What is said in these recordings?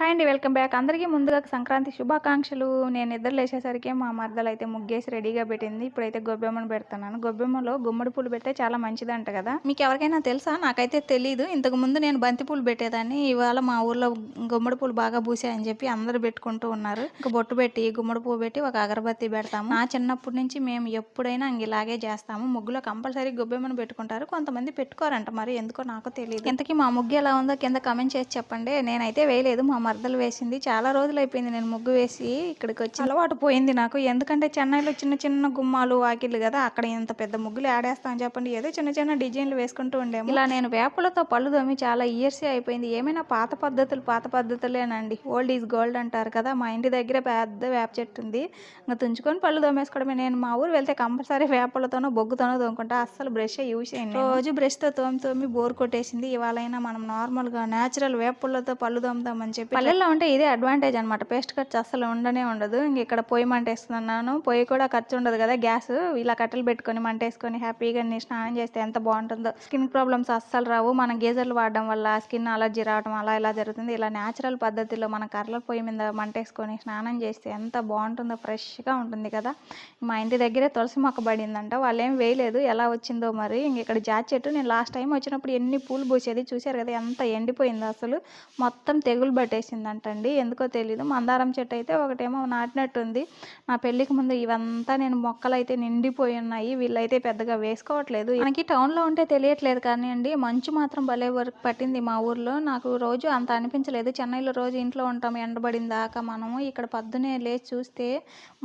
Hi అండి welcome back. అందరికీ ముందుగా సంక్రాంతి శుభాకాంక్షలు. నేను నిద్ర లేచేసరికి మా మరదలు అయితే ముగ్గేసి రెడీగా పెట్టింది. ఇప్పుడైతే గొబ్బెమ్మను పెడుతున్నాను. గొబ్బెమ్మలో గుమ్మడి పూలు పెడితే చాలా మంచిదంట కదా. మీకు ఎవరికైనా తెలుసా? నాకైతే తెలీదు. ఇంతకు ముందు నేను బంతి పూలు పెట్టేదాన్ని. ఇవాళ మా ఊర్లో గుమ్మడి పూలు బాగా పూసాయని చెప్పి అందరూ పెట్టుకుంటూ ఉన్నారు. ఇంకా బొట్టు పెట్టి గుమ్మడి పువ్వు పెట్టి ఒక అగరబత్తి పెడతాము. నా చిన్నప్పటి నుంచి మేము ఎప్పుడైనా ఇలాగే చేస్తాము. ముగ్గులో కంపల్సరీ గొబ్బెమ్మను పెట్టుకుంటారు. కొంతమంది పెట్టుకోరంట. మరి ఎందుకో నాకు తెలియదు ఇంతకీ మా ముగ్గు ఎలా ఉందో కింద కమెంట్ చేసి చెప్పండి. నేనైతే వేయలేదు. మా మరదలు వేసింది. చాలా రోజులు అయిపోయింది నేను ముగ్గు వేసి ఇక్కడికి వచ్చి అలవాటు పోయింది నాకు. ఎందుకంటే చెన్నైలో చిన్న చిన్న గుమ్మాలు వాకిళ్ళు కదా అక్కడ ఇంత పెద్ద ముగ్గులు ఆడేస్తాం చెప్పండి. ఏదో చిన్న చిన్న డిజైన్లు వేసుకుంటూ ఉండేము. ఇలా నేను వేపలతో పళ్ళు దోమి చాలా ఇయర్స్ అయిపోయింది. ఏమైనా పాత పద్ధతులు పాత పద్ధతులేనండి. ఓల్డ్ ఈజ్ గోల్డ్ అంటారు కదా మా ఇంటి దగ్గర పెద్ద వేప చెట్టు ఉంది. ఇంకా తుంచుకొని పళ్ళు దోమేసుకోవడమే నేను మా ఊరు వెళ్తే కంపల్సరీ వేపలతోనో బొగ్గుతోనో తోముకుంటా. అస్సలు బ్రష్ యూజ్ చేయండి రోజు బ్రష్తో తోమి తోమి బోర్ కొట్టేసింది. ఇవాళైనా మనం నార్మల్గా న్యాచురల్ వేపులతో పళ్ళు తోముతామని చెప్పి పల్లెల్లో ఉంటే ఇదే అడ్వాంటేజ్ అనమాట పేస్ట్ ఖర్చు అస్సలు ఉండనే ఉండదు. ఇంక ఇక్కడ పొయ్యి మంటేస్తున్నాను పొయ్యి కూడా ఖర్చు ఉండదు కదా గ్యాస్. ఇలా కట్టెలు పెట్టుకొని మంటేసుకొని హ్యాపీగా నీ స్నానం చేస్తే ఎంత బాగుంటుందో. స్కిన్ ప్రాబ్లమ్స్ అస్సలు రావు. మనం గీజర్లు వాడడం వల్ల స్కిన్ అలర్జీ రావడం అలా ఇలా జరుగుతుంది. ఇలా న్యాచురల్ పద్ధతిలో మన కర్రల పొయ్యి మీద మంటేసుకొని స్నానం చేస్తే ఎంత బాగుంటుందో ఫ్రెష్గా ఉంటుంది కదా. మా ఇంటి దగ్గరే తులసి మొక్క పడిందంట. వాళ్ళు ఏం వేయలేదు. ఎలా వచ్చిందో మరి. ఇంక ఇక్కడ జాతి చెట్టు నేను లాస్ట్ టైం వచ్చినప్పుడు ఎన్ని పూలు పూసేది చూశారు కదా. ఎంత ఎండిపోయింది అసలు. మొత్తం తెగులు వచ్చేసిందంటండి ఎందుకో తెలీదు. మందారం చెట్టు అయితే ఒకటేమో నాటినట్టుంది. నా పెళ్ళికి ముందు ఇవంతా నేను మొక్కలు అయితే నిండిపోయి ఉన్నాయి వీళ్ళైతే పెద్దగా వేసుకోవట్లేదు. మనకి టౌన్లో ఉంటే తెలియట్లేదు కానీ అండి మంచు మాత్రం భలే వరకు పట్టింది మా ఊర్లో. నాకు రోజు అంత అనిపించలేదు. చెన్నైలో రోజు ఇంట్లో ఉంటాం ఎండబడిన దాకా మనము. ఇక్కడ పొద్దునే లేచి చూస్తే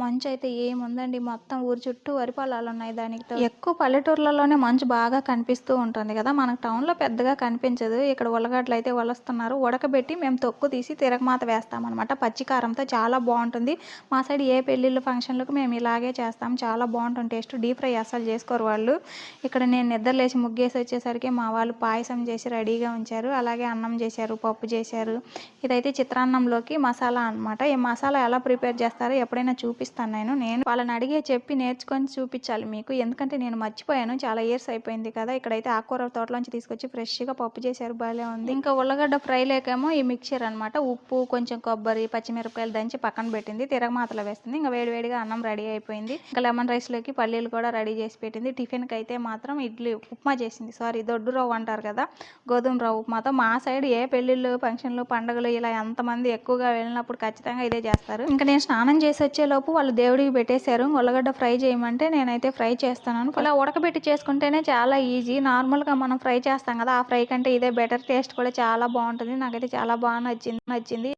మంచు అయితే ఏముందండి? మొత్తం ఊరు చుట్టూ వరి పొలాలు ఉన్నాయి దానికి ఎక్కువ పల్లెటూర్లలోనే మంచు బాగా కనిపిస్తూ ఉంటుంది కదా. మనకు టౌన్లో పెద్దగా కనిపించదు. ఇక్కడ ఉల్లగడ్డలు అయితే వలస్తున్నారు. ఉడకబెట్టి మేము తొక్కు తీసి తిరగమాత వేస్తామన్నమాట. పచ్చికారంతో చాలా బాగుంటుంది. మా సైడ్ ఏ పెళ్ళిళ్ళు ఫంక్షన్లకు మేము ఇలాగే చేస్తాం. చాలా బాగుంటుంది. టేస్ట్ డీప్ ఫ్రై అస్సలు చేసుకోరు వాళ్ళు. ఇక్కడ నేను నిద్ర లేచి ముగ్గేసి వచ్చేసరికి మా వాళ్ళు పాయసం చేసి రెడీగా ఉంచారు. అలాగే అన్నం చేశారు పప్పు చేశారు. ఇదైతే చిత్రాన్నంలోకి మసాలా అన్నమాట. ఈ మసాలా ఎలా ప్రిపేర్ చేస్తారో ఎప్పుడైనా చూపిస్తాను నేను. నేను వాళ్ళని అడిగే చెప్పి నేర్చుకొని చూపించాలి మీకు. ఎందుకంటే నేను మర్చిపోయాను. చాలా ఇయర్స్ అయిపోయింది కదా. ఇక్కడైతే ఆకుకూర తోటలోంచి తీసుకొచ్చి ఫ్రెష్గా పప్పు చేశారు. భలే ఉంది. ఇంకా ఉల్లగడ్డ ఫ్రై లేకేమో ఈ మిక్చర్ అన్నమాట. ఉప్పు కొంచెం కొబ్బరి పచ్చిమిరపకాయలు దంచి పక్కన పెట్టింది. తిరగమాతలో వేస్తుంది. ఇంకా వేడివేడిగా అన్నం రెడీ అయిపోయింది. ఇంకా లెమన్ రైస్లోకి పల్లీలు కూడా రెడీ చేసి పెట్టింది. టిఫిన్కి అయితే మాత్రం ఇడ్లీ ఉప్మా చేసింది. సారీ దొడ్డు రవ్వ అంటారు కదా గోధుమ రవ్వ ఉప్మాతో. మా సైడ్ ఏ పెళ్ళిళ్ళు ఫంక్షన్లు పండుగలు ఇలా ఎంతమంది ఎక్కువగా వెళ్ళినప్పుడు ఖచ్చితంగా ఇదే చేస్తారు. ఇంకా నేను స్నానం చేసి వచ్చేలోపు వాళ్ళు దేవుడికి పెట్టేశారు. ఉల్లగడ్డ ఫ్రై చేయమంటే నేనైతే ఫ్రై చేస్తున్నాను. ఇలా ఉడకబెట్టి చేసుకుంటేనే చాలా ఈజీ. నార్మల్గా మనం ఫ్రై చేస్తాం కదా ఆ ఫ్రై కంటే ఇదే బెటర్. టేస్ట్ కూడా చాలా బాగుంటుంది. నాకైతే చాలా బాగా నచ్చింది. నచ్చింది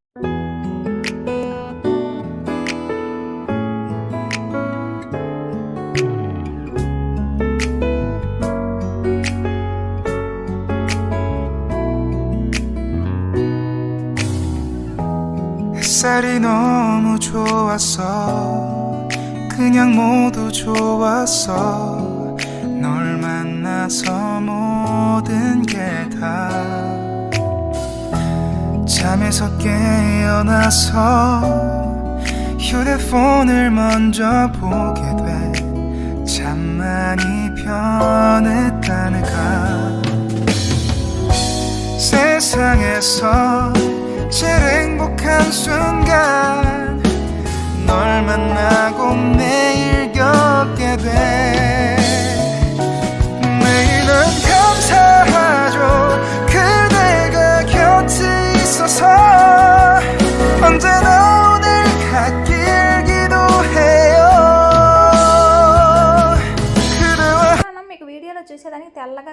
햇살이 너무 좋았어 그냥 모두 좋았어 널 만나서 모든 게 다 잠에서 깨어나서 휴대폰을 먼저 보게 돼. 참 많이 변했다는가. 세상에서 제일 행복한 순간 널 만나고 매일 겪게 돼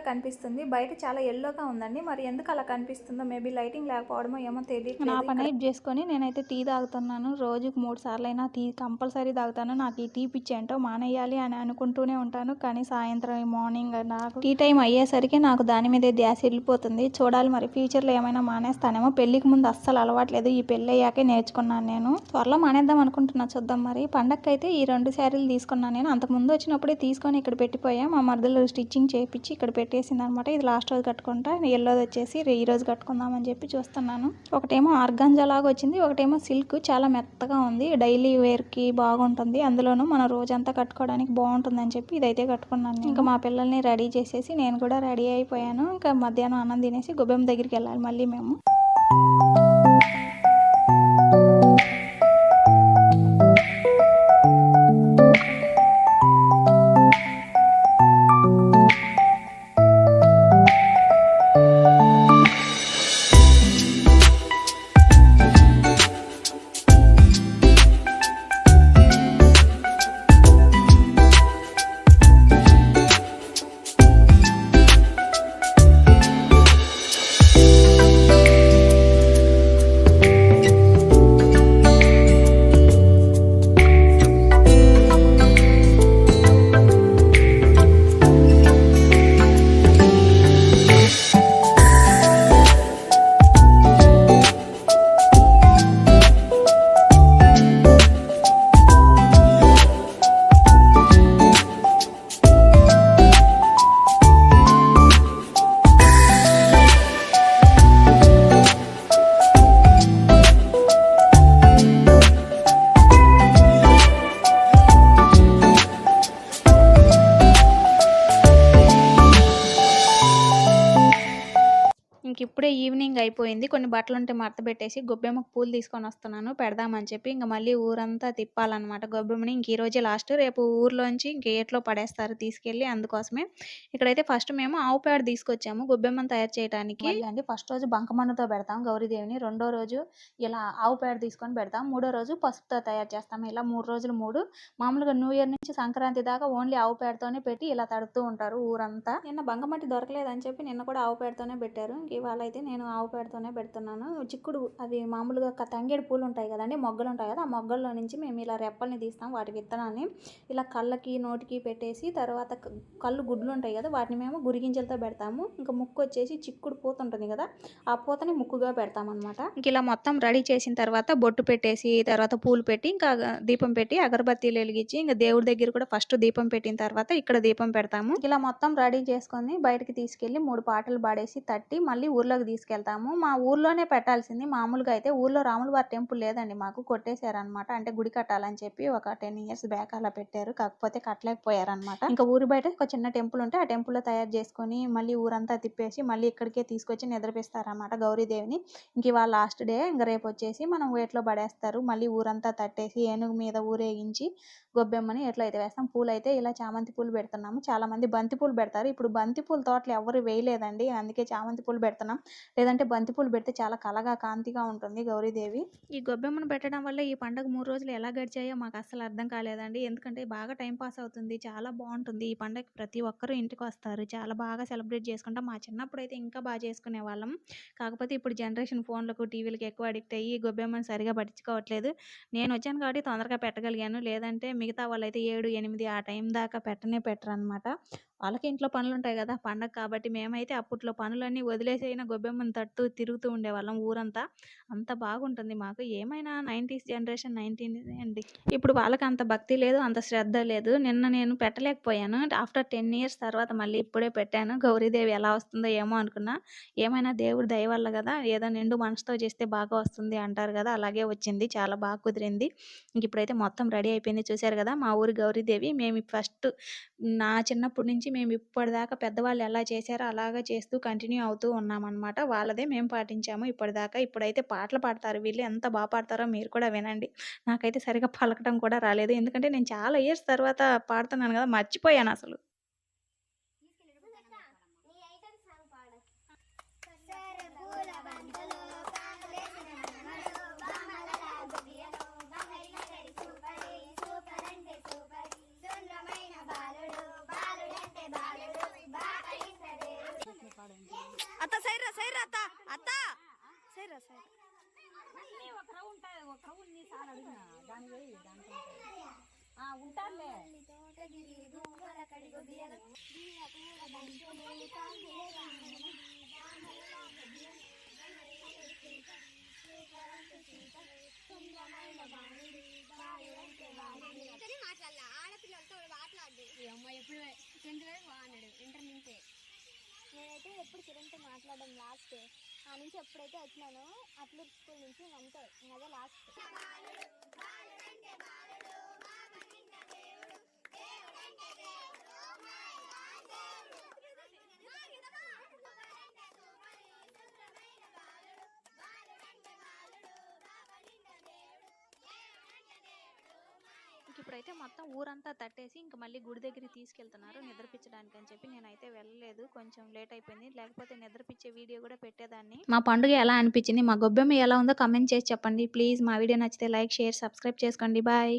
కనిపిస్తుంది. బయట చాలా ఎల్లోగా ఉందండి. మరి ఎందుకు అలా కనిపిస్తుందో మేబీ లైటింగ్ లేకపోవడమో ఏమో తెలియదు నా పని చేసుకొని నేనైతే టీ తాగుతున్నాను. రోజుకు మూడు సార్లు అయినా టీ కంపల్సరీ తాగుతాను. నాకు ఈ టీ పిచ్చి ఏంటో మానేయాలి అని అనుకుంటూనే ఉంటాను. కానీ సాయంత్రం మార్నింగ్ నాకు టీ టైం అయ్యేసరికి నాకు దాని మీదే ధ్యాస వెళ్ళిపోతుంది. చూడాలి మరి ఫ్యూచర్లో ఏమైనా మానేస్తానేమో. పెళ్ళికి ముందు అస్సలు అలవాట్లేదు. ఈ పెళ్ళి అయ్యాకే నేర్చుకున్నాను నేను. త్వరలో మానేద్దాం అనుకుంటున్నా చూద్దాం మరి. పండగకైతే ఈ రెండు శారీలు తీసుకున్నాను నేను. అంతకుముందు వచ్చినప్పుడే తీసుకొని ఇక్కడ పెట్టిపోయా. మా మరదలు స్టిచ్చింగ్ చేయించి ఇక్కడ పెట్టేసింది అనమాట ఇది లాస్ట్ రోజు కట్టుకుంటా ఎల్లోది వచ్చేసి ఈ రోజు కట్టుకుందామని చెప్పి చూస్తున్నాను. ఒకటేమో ఆర్గాంజా లాగా వచ్చింది ఒకటేమో సిల్క్ చాలా మెత్తగా ఉంది. డైలీ వేర్కి బాగుంటుంది. అందులోనూ మన రోజంతా కట్టుకోవడానికి బాగుంటుందని చెప్పి ఇదైతే కట్టుకున్నాను. ఇంకా మా పిల్లల్ని రెడీ చేసేసి నేను కూడా రెడీ అయిపోయాను. ఇంకా మధ్యాహ్నం అన్నం తినేసి గుబెం దగ్గరికి వెళ్ళాలి మళ్ళీ మేము. ఇప్పుడే ఈవినింగ్ అయిపోయింది. కొన్ని బట్టలు ఉంటే మడత పెట్టేసి గొబ్బెమ్మకు పూలు తీసుకొని వస్తున్నాను. పెడదామని చెప్పి ఇంకా మళ్ళీ ఊరంతా తిప్పాలన్నమాట. గొబ్బెమ్మని ఇంక ఈరోజే లాస్ట్. రేపు ఊర్లోంచి ఇంక ఏట్లో పడేస్తారు తీసుకెళ్ళి అందుకోసమే. ఇక్కడైతే ఫస్ట్ మేము ఆవు పేడ తీసుకొచ్చాము గొబ్బెమ్మను తయారు చేయడానికి మళ్ళీ అండి ఫస్ట్ రోజు బంకమన్నుతో పెడతాం గౌరీదేవిని. రెండో రోజు ఇలా ఆవు పేడ తీసుకొని పెడతాం. మూడో రోజు పసుపుతో తయారు చేస్తాం. ఇలా మూడు రోజులు మూడు. మామూలుగా న్యూ ఇయర్ నుంచి సంక్రాంతి దాకా ఓన్లీ ఆవు పేడతోనే పెట్టి ఇలా తడుతూ ఉంటారు ఊరంతా. నిన్న బంకమట్టి దొరకలేదని చెప్పి నిన్న కూడా ఆవు పేడతోనే పెట్టారు. ఇంక ఇవాళ అయితే నేను ఆవు పేడతోనే పెడుతున్నాను. చిక్కుడు అవి మామూలుగా తంగేడు పూలు ఉంటాయి కదండి మొగ్గలు ఉంటాయి కదా ఆ మొగ్గల్లో నుంచి మేము ఇలా రెప్పల్ని తీస్తాం వాటి విత్తనాన్ని. ఇలా కళ్ళకి నోటికి పెట్టేసి తర్వాత కళ్ళు గుడ్లు ఉంటాయి కదా వాటిని మేము గురిగింజలతో పెడతాము. ఇంకా ముక్కు వచ్చేసి చిక్కుడు పూత ఉంటుంది కదా ఆ పూతని ముక్కుగా పెడతాం అనమాట ఇంక ఇలా మొత్తం రెడీ చేసిన తర్వాత బొట్టు పెట్టేసి తర్వాత పూలు పెట్టి ఇంకా దీపం పెట్టి అగరబత్తీలు వెలిగించి ఇంకా దేవుడి దగ్గర కూడా ఫస్ట్ దీపం పెట్టిన తర్వాత ఇక్కడ దీపం పెడతాము. ఇలా మొత్తం రెడీ చేసుకొని బయటకి తీసుకెళ్ళి మూడు పాటలు పాడేసి తట్టి మళ్ళీ ఊర్లోకి తీసుకెళ్తాము. మా ఊర్లోనే పెట్టాల్సింది. మామూలుగా అయితే ఊర్లో రాముల వారి టెంపుల్ లేదండి. మాకు కొట్టేశారనమాట అంటే గుడి కట్టాలని చెప్పి ఒక టెన్ ఇయర్స్ బ్యాక్ అలా పెట్టారు. కాకపోతే కట్టలేకపోయారనమాట ఇంకా ఊరి బయట ఒక చిన్న టెంపుల్ ఉంటే ఆ టెంపుల్ తయారు చేసుకొని మళ్ళీ ఊరంతా తిప్పేసి మళ్ళీ ఇక్కడికే తీసుకొచ్చి నిద్రపిస్తారనమాట గౌరీదేవిని. ఇంక ఇవాళ లాస్ట్ డే. ఇంకా రేపు వచ్చేసి మనం వేట్లో పడేస్తారు. మళ్ళీ ఊరంతా తట్టేసి ఏనుగు మీద ఊరేగించి గొబ్బెమ్మని ఎట్లా అయితే వేస్తాం పూలు అయితే ఇలా చామంతి పూలు పెడుతున్నాము. చాలామంది బంతి పూలు పెడతారు. ఇప్పుడు బంతి పూల తోటలు ఎవరు వేయలేదండి. అందుకే చామంతి పూలు పెడుతున్నాం. లేదంటే బంతి పూలు పెడితే చాలా కలగా కాంతిగా ఉంటుంది గౌరీదేవి. ఈ గొబ్బెమ్మను పెట్టడం వల్ల ఈ పండగ మూడు రోజులు ఎలా గడిచాయో మాకు అసలు అర్థం కాలేదండి. ఎందుకంటే బాగా టైం పాస్ అవుతుంది. చాలా బాగుంటుంది. ఈ పండుగ ప్రతి ఒక్కరూ ఇంటికి వస్తారు. చాలా బాగా సెలబ్రేట్ చేసుకుంటాం. మా చిన్నప్పుడు అయితే ఇంకా బాగా చేసుకునే వాళ్ళం. కాకపోతే ఇప్పుడు జనరేషన్ ఫోన్లకు టీవీలకు ఎక్కువ అడిక్ట్ అయ్యి గొబ్బెమ్మను సరిగా పట్టించుకోవట్లేదు. నేను వచ్చాను కాబట్టి తొందరగా పెట్టగలిగాను. లేదంటే మిగతా వాళ్ళైతే ఏడు ఎనిమిది ఆ టైం దాకా పెట్టనే పెట్టరు అనమాట వాళ్ళకి ఇంట్లో పనులు ఉంటాయి కదా! పండగ కాబట్టి మేమైతే అప్పట్లో పనులన్నీ వదిలేసైన గొబ్బెమ్మను తట్టు తిరుగుతూ ఉండేవాళ్ళం ఊరంతా. అంత బాగుంటుంది మాకు. ఏమైనా నైంటీస్ జనరేషన్ నైన్టీన్ అండి. ఇప్పుడు వాళ్ళకి అంత భక్తి లేదు అంత శ్రద్ధ లేదు. నిన్న నేను పెట్టలేకపోయాను. ఆఫ్టర్ టెన్ ఇయర్స్ తర్వాత మళ్ళీ ఇప్పుడే పెట్టాను. గౌరీదేవి ఎలా వస్తుందో ఏమో అనుకున్నా. ఏమైనా దేవుడి దయవల్ల కదా! ఏదో నిండు మనసుతో చేస్తే బాగా వస్తుంది అంటారు కదా! అలాగే వచ్చింది. చాలా బాగా కుదిరింది. ఇంక ఇప్పుడైతే మొత్తం రెడీ అయిపోయింది. చూశారు కదా! మా ఊరి గౌరీదేవి. మేము ఫస్ట్ నా చిన్నప్పటి నుంచి మేము ఇప్పటిదాకా పెద్దవాళ్ళు ఎలా చేశారో అలాగా చేస్తూ కంటిన్యూ అవుతూ ఉన్నామన్నమాట. వాళ్ళదే మేము పాటించాము ఇప్పటిదాకా. ఇప్పుడైతే పాటలు పాడతారు. వీళ్ళు ఎంత బాగా పాడతారో మీరు కూడా వినండి. నాకైతే సరిగా పలకడం కూడా రాలేదు. ఎందుకంటే నేను చాలా ఇయర్స్ తర్వాత పాడుతున్నాను కదా మర్చిపోయాను అసలు. మనమడు సుందరమైన బాలుడు బాలుడంటే బాలుడు మాట్లాడాల. ఆడపిల్లలతో మాట్లాడు. అమ్మ ఎప్పుడు టెన్త్ వరకు బాగున్నాడు ఇంటర్ నుంచే. నేనైతే ఎప్పుడు కిరణ్తో మాట్లాడడం లాస్ట్ ఆ నుంచి ఎప్పుడైతే వచ్చినానో అట్లూరు స్కూల్ నుంచి అంతే అదే లాస్ట్ ఇంక ఇప్పుడైతే మొత్తం ఊరంతా తట్టేసి ఇంక మళ్ళీ గుడి దగ్గరికి తీసుకెళ్తున్నారు నిద్రపించడానికి అని చెప్పి నేనైతే వెళ్ళలేదు. కొంచెం లేట్ అయిపోయింది. లేకపోతే నిద్రపిచ్చే వీడియో కూడా పెట్టేదాన్ని. మా పండుగ ఎలా అనిపించింది? మా గొబ్బెమ్మ ఎలా ఉందో కమెంట్ చేసి చెప్పండి. ప్లీజ్ మా వీడియో నచ్చితే లైక్ షేర్ సబ్స్క్రైబ్ చేసుకోండి. బాయ్